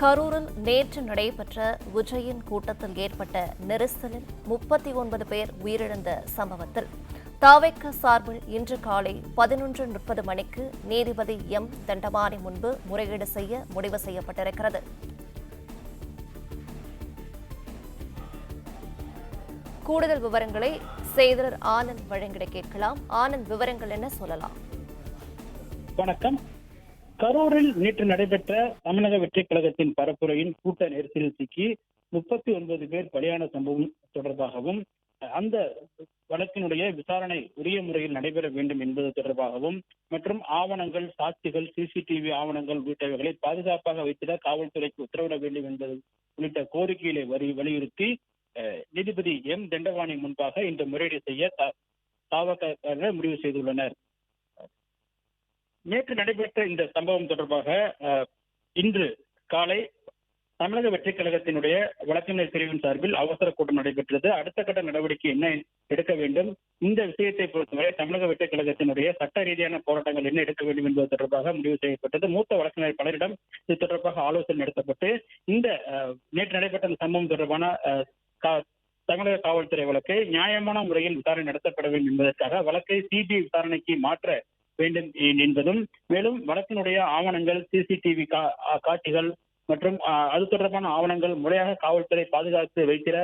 கரூரில் நேற்று நடைபெற்ற விஜயின் கூட்டத்தில் ஏற்பட்ட நெரிசலில் முப்பத்தி ஒன்பது பேர் உயிரிழந்த சம்பவத்தில் தாவைக்க சார்பில் இன்று காலை பதினொன்று முப்பது மணிக்கு நீதிபதி எம். தண்டமானி முன்பு முறையீடு செய்ய முடிவு செய்யப்பட்டிருக்கிறது. கூடுதல் விவரங்களை செய்தியாளர் ஆனந்த் வழங்கிட கேட்கலாம். ஆனந்த் விவரங்கள் என்ன சொல்லலாம்? வணக்கம். கரூரில் நேற்று நடைபெற்ற தமிழக வெற்றிக் கழகத்தின் பரப்புரையின் கூட்ட நெரிசலில் சிக்கி முப்பத்தி ஒன்பது பேர் பலியான சம்பவம் தொடர்பாகவும் அந்த வழக்கினுடைய விசாரணை உரிய முறையில் நடைபெற வேண்டும் என்பது தொடர்பாகவும் மற்றும் ஆவணங்கள் சாட்சிகள் சிசிடிவி ஆவணங்கள் உள்ளிட்டவைகளை பாதுகாப்பாக வைத்திட காவல்துறைக்கு உத்தரவிட வேண்டும் என்பது உள்ளிட்ட கோரிக்கைகளை வரி வலியுறுத்தி நீதிபதி எம். தண்டவாணி முன்பாக இந்த முறையீடு செய்ய த- தாவக முடிவு செய்துள்ளனர். நேற்று நடைபெற்ற இந்த சம்பவம் தொடர்பாக இன்று காலை தமிழக வெற்றிக் கழகத்தினுடைய வழக்கறிஞர் பிரிவின் சார்பில் அவசர கூட்டம் நடைபெற்றது. அடுத்த கட்ட நடவடிக்கை என்ன எடுக்க வேண்டும்? இந்த விஷயத்தை பொறுத்தவரை தமிழக வெற்றிக் கழகத்தினுடைய சட்ட ரீதியான போராட்டங்கள் என்ன எடுக்க வேண்டும் என்பது தொடர்பாக முடிவு செய்யப்பட்டது. மூத்த வழக்கறிஞர் பலரிடம் இது தொடர்பாக ஆலோசனை நடத்தப்பட்டு இந்த அஹ், நேற்று நடைபெற்ற இந்த சம்பவம் தொடர்பான அஹ், தமிழக காவல்துறை வழக்கை நியாயமான முறையில் விசாரணை நடத்தப்பட வேண்டும் என்பதற்காக வழக்கை சிபிஐ விசாரணைக்கு மாற்ற வேண்டும் என்பதும் மேலும் வழக்கினுடைய ஆவணங்கள் சிசிடிவி காட்சிகள் மற்றும் அது தொடர்பான ஆவணங்கள் முறையாக காவல்துறை பாதுகாத்து வைத்திட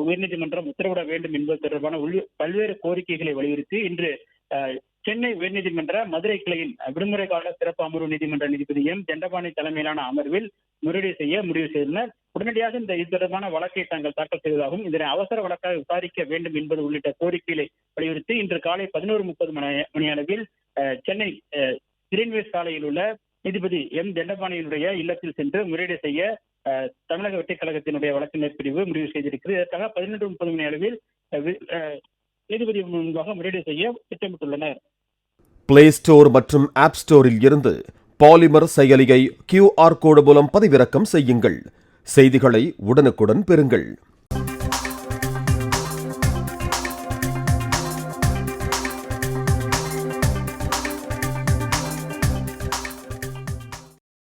உயர்நீதிமன்றம் உத்தரவிட வேண்டும் என்பது தொடர்பான உள்ள- பல்வேறு கோரிக்கைகளை வலியுறுத்தி இன்று சென்னை உயர்நீதிமன்ற மதுரை கிளையின் விடுமுறை கால சிறப்பு அமர்வு நீதிமன்ற நீதிபதி எம். தண்டபாணி தலைமையிலான அமர்வில் முறையீடு செய்ய முடிவு செய்தனர் உடனடியாக இந்த இது தொடர்பான வழக்கை தாங்கள் தாக்கல் செய்ததாகவும் இதனை அவசர வழக்காக விசாரிக்க வேண்டும் என்பது உள்ளிட்ட கோரிக்கைகளை வலியுறுத்தி இன்று காலை பதினோரு முப்பது மணி மணியளவில் சென்னை கிரீன்வேஸ் சாலையில் உள்ள நீதிபதி எம். தண்டபாணியினுடைய இல்லத்தில் சென்று முறையீடு செய்ய தமிழக வெற்றிக் கழகத்தினுடைய வழக்கறிஞர் பிரிவு முடிவு செய்திருக்கிறது. இதற்காக பதினெட்டு முப்பது மணி அளவில் நீதிபதி முன்பாக முறையீடு செய்ய திட்டமிட்டுள்ளனர். பிளே ஸ்டோர் மற்றும் ஆப் ஸ்டோரில் இருந்து பாலிமர் செயலியை கியூஆர் கோடு மூலம் பதிவிறக்கம் செய்யுங்கள். செய்திகளை உடனுக்குடன் பெறுங்கள்.